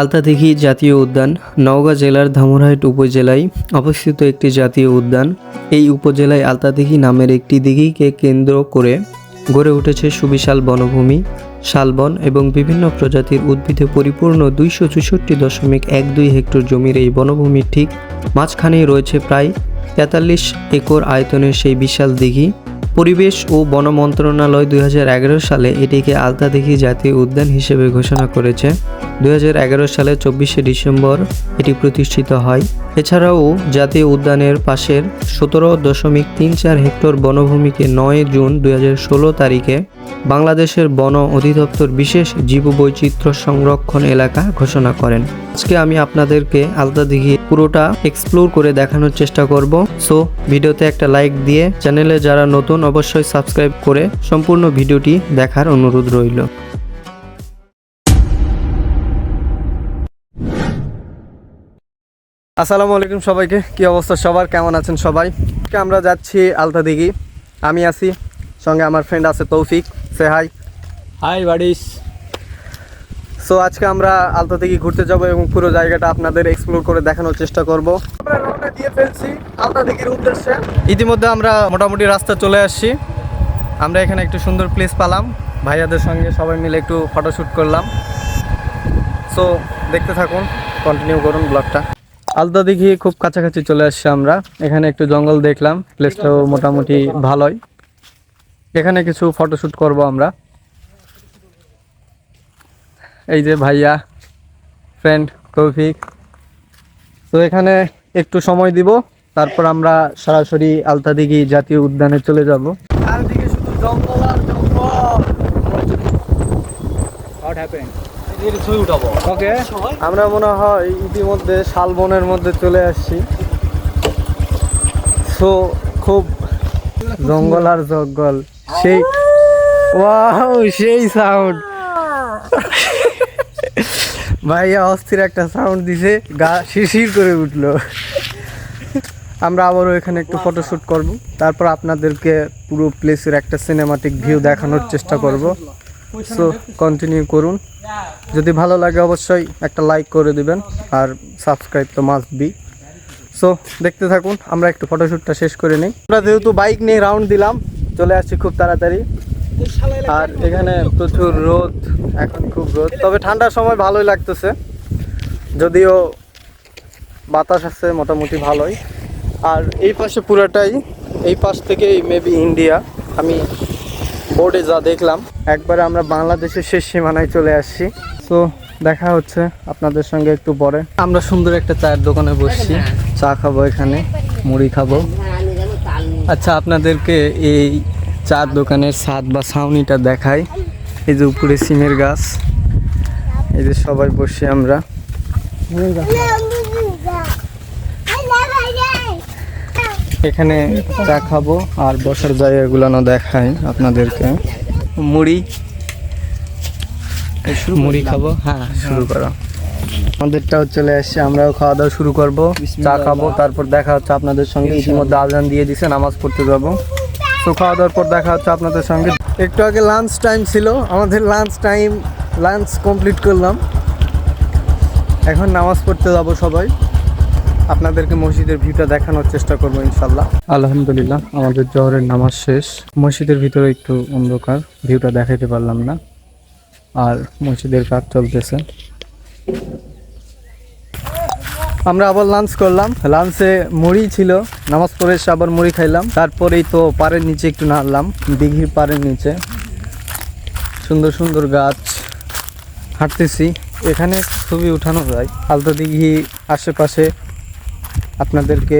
আলতাদিঘি জাতীয় উদ্যান নওগাঁ জেলার ধামরাহাট উপজেলায় অবস্থিত একটি জাতীয় উদ্যান। এই উপজেলায় আলতাদিঘি নামের একটি দিঘিকে কেন্দ্র করে গড়ে উঠেছে সুবিশাল বনভূমি, শালবন এবং বিভিন্ন প্রজাতির উদ্ভিদে পরিপূর্ণ দুইশো চৌষট্টি দশমিক এক দুই হেক্টর জমির এই বনভূমির ঠিক মাঝখানেই রয়েছে প্রায় তেতাল্লিশ একর আয়তনের সেই বিশাল দিঘি। পরিবেশ ও বন মন্ত্রণালয় দুই হাজার এগারো সালে এটিকে আলতাদিঘি জাতীয় উদ্যান হিসেবে ঘোষণা করেছে। দুই হাজার এগারো সালে চব্বিশে ডিসেম্বর এটি প্রতিষ্ঠিত হয়। এছাড়াও জাতীয় উদ্যানের পাশের সতেরো দশমিক তিন চার হেক্টর বনভূমিকে নয় জুন দু ষোলো তারিখে বাংলাদেশের বন অধিদপ্তর বিশেষ জীববৈচিত্র্য সংরক্ষণ এলাকা ঘোষণা করেন। আজকে আমি আপনাদেরকে আলতাদিঘি পুরোটা এক্সপ্লোর করে দেখানোর চেষ্টা করব। সো ভিডিওতে একটা লাইক দিয়ে চ্যানেলে যারা নতুন অবশ্যই সাবস্ক্রাইব করে সম্পূর্ণ ভিডিওটি দেখার অনুরোধ রইল। আসসালামু আলাইকুম সবাইকে। কি অবস্থা? সবার কেমন আছেন সবাই? আমরা যাচ্ছি আলতা দিঘি। আমি আছি সঙ্গে আমার ফ্রেন্ড আছে তৌফিক। সে হাই হাই বাডিস। সো আজকে আমরা আলতা দিঘি ঘুরতে যাব এবং পুরো জায়গাটা আপনাদের এক্সপ্লোর করে দেখানোর চেষ্টা করব। আমরা রওনা দিয়ে ফেলছি আলতা দিঘির উদ্দেশ্যে। ইতিমধ্যে আমরা মোটামুটি রাস্তা চলে আসছি। আমরা এখানে একটু সুন্দর প্লেস পেলাম। ভাইয়াদের সঙ্গে সবাই মিলে একটু ফটোশ্যুট করলাম। সো দেখতে থাকুন কন্টিনিউ করুন ব্লগটা আলতা দিঘি খুব কাছাকাছি চলে আসছি আমরা। এখানে একটু জঙ্গল দেখলাম প্লেসটাও মোটামুটি ভালোই। এখানে কিছু ফটোশ্যুট করব আমরা। এই যে ভাইয়া ফ্রেন্ড তৌফিক। তো এখানে একটু সময় দিব, তারপর আমরা সরাসরি আলতাদিঘি জাতীয় উদ্যানে চলে যাব। শুধু জঙ্গল আর জঙ্গল। ওকে। আমরা মনে হয় ইতিমধ্যে শালবনের মধ্যে চলে আসছি। সো খুব জঙ্গল আর জঙ্গল। সেই ওয়াও সেই সাউন্ড ভাইয়া অস্থির একটা সাউন্ড দিছে গা শিরশির করে উঠল। আমরা আবারও এখানে একটু ফটোশ্যুট করব। তারপর আপনাদেরকে পুরো প্লেসের একটা সিনেমাটিক ভিউ দেখানোর চেষ্টা করব। সো কন্টিনিউ করুন। যদি ভালো লাগে অবশ্যই একটা লাইক করে দিবেন, আর সাবস্ক্রাইব তো মাস্ট বি সো দেখতে থাকুন, আমরা একটু ফটোশ্যুটটা শেষ করে নিই। আমরা যেহেতু বাইক নিয়ে রাউন্ড দিলাম, চলে আসছি খুব তাড়াতাড়ি। আর এখানে প্রচুর রোদ, এখন খুব রোদ। তবে ঠান্ডার সময় ভালোই লাগতেছে। যদিও বাতাস আছে, মোটামুটি ভালোই। আর এই পাশে পুরাটাই, এই পাশ থেকেই মেবি ইন্ডিয়া আমি বোর্ডে যা দেখলাম, একবারে আমরা বাংলাদেশের শেষ সীমানায় চলে আসছি। তো দেখা হচ্ছে আপনাদের সঙ্গে একটু পরে। আমরা সুন্দর একটা চায়ের দোকানে বসছি। চা খাব এখানে, মুড়ি খাব। আচ্ছা আপনাদেরকে এই চার দোকানের স্বাদ বা ছাউনিটা দেখাই। এই যে উপরে সিমের গাছ, এই যে সবাই বসে আমরা। এখানে চা খাব আর বসার জায়গাগুলো দেখাই আপনাদেরকে। মুড়ি। মুড়ি খাব? হ্যাঁ শুরু করো। আমাদেরটাও চলে আসছে আমরাও খাওয়া দাওয়া শুরু করব। চা খাব তারপর দেখা হচ্ছে আপনাদের সঙ্গে। ইতিমধ্যে আজান দিয়ে দিছে নামাজ পড়তে যাব। তো খাওয়া দাওয়ার পর দেখা হচ্ছে আপনাদের সঙ্গে। একটু আগে লাঞ্চ টাইম ছিল আমাদের লাঞ্চ টাইম লাঞ্চ কমপ্লিট করলাম। এখন নামাজ পড়তে যাব সবাই। আপনাদেরকে মসজিদের ভিউটা দেখানোর চেষ্টা করব ইনশাল্লাহ আলহামদুলিল্লাহ আমাদের জহরের নামাজ শেষ। মসজিদের ভিতরে একটু অন্ধকার ভিউটা দেখাতে পারলাম না। আর মসজিদের কাজ চলতেছে। আমরা আবার লাঞ্চ করলাম। লাঞ্চে মুড়ি ছিল নামাজ পড়ে এসে আবার মুড়ি খাইলাম। তারপরেই তো পাড়ের নিচে একটু নাড়লাম দিঘির পাড়ের নিচে। সুন্দর সুন্দর গাছ হাঁটতেছি। এখানে ছবি উঠানো যায়। আলতা দিঘি আশেপাশে আপনাদেরকে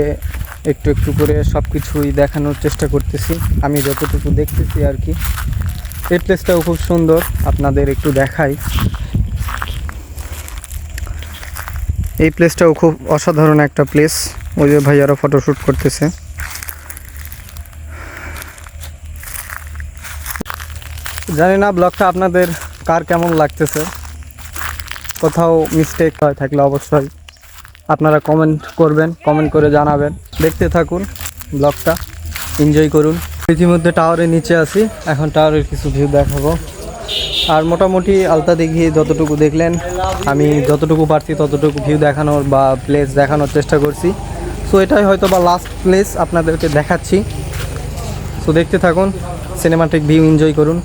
একটু একটু করে সব কিছুই দেখানোর চেষ্টা করতেছি। আমি যতটুকু দেখতেছি আর কি। এই প্লেসটাও খুব সুন্দর। আপনাদের একটু দেখাই। এই প্লেসটাও খুব অসাধারণ একটা প্লেস ওই যে ভাইয়ারা ফটোশ্যুট করতেছে। জানি না ব্লগটা আপনাদের কার কেমন লাগতেছে। কোথাও মিস্টেক হয় থাকলে অবশ্যই আপনারা কমেন্ট করবেন কমেন্ট করে জানাবেন। দেখতে থাকুন ব্লগটা এনজয় করুন। ইতিমধ্যে টাওয়ারের নিচে আছি, এখন টাওয়ারের কিছু ভিউ দেখাবো। আর মোটামুটি আলতা দিঘি যতটুকু দেখলেন, আমি যতটুকু পারছি ততটুকু ভিউ দেখানোর বা প্লেস দেখানোর চেষ্টা করছি। সো এটাই হয়তো বা লাস্ট প্লেস আপনাদেরকে দেখাচ্ছি। সো দেখতে থাকুন সিনেমাটিক ভিউ এনজয় করুন।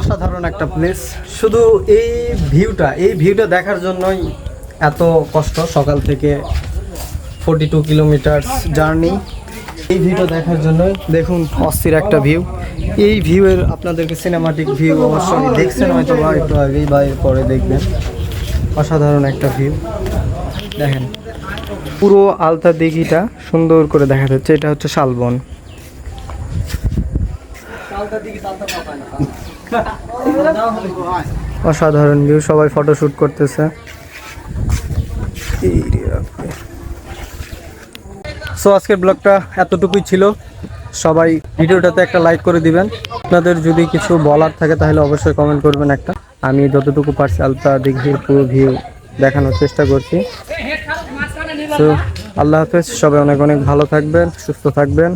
অসাধারণ একটা প্লেস শুধু এই ভিউটা এই ভিউটা দেখার জন্যই এত কষ্ট সকাল থেকে ফোর্টি টু কিলোমিটার জার্নি এই ভিউটা দেখার জন্যই দেখুন অস্থির একটা ভিউ এই ভিউয়ের আপনাদেরকে সিনেমাটিক ভিউ অবশ্যই দেখছেন হয়তো বা, একটু আগেই বা পরে দেখবেন। অসাধারণ একটা ভিউ দেখেন, পুরো আলতা দিঘিটা সুন্দর করে দেখা যাচ্ছে। এটা হচ্ছে শালবন। অসাধারণ ভিউ সবাই ফটোশুট করতেছে। সো আজকের ব্লগটা এতটুকুই ছিল। সবাই ভিডিওটাতে একটা লাইক করে দিবেন। আপনাদের যদি কিছু বলার থাকে, তাহলে অবশ্যই কমেন্ট করবেন একটা। আমি যতটুকু পারছি আলতা দিঘির পুরো ভিউ দেখানোর চেষ্টা করছি। তো আল্লাহ হাফেজ, সবাই অনেক অনেক ভালো থাকবেন, সুস্থ থাকবেন।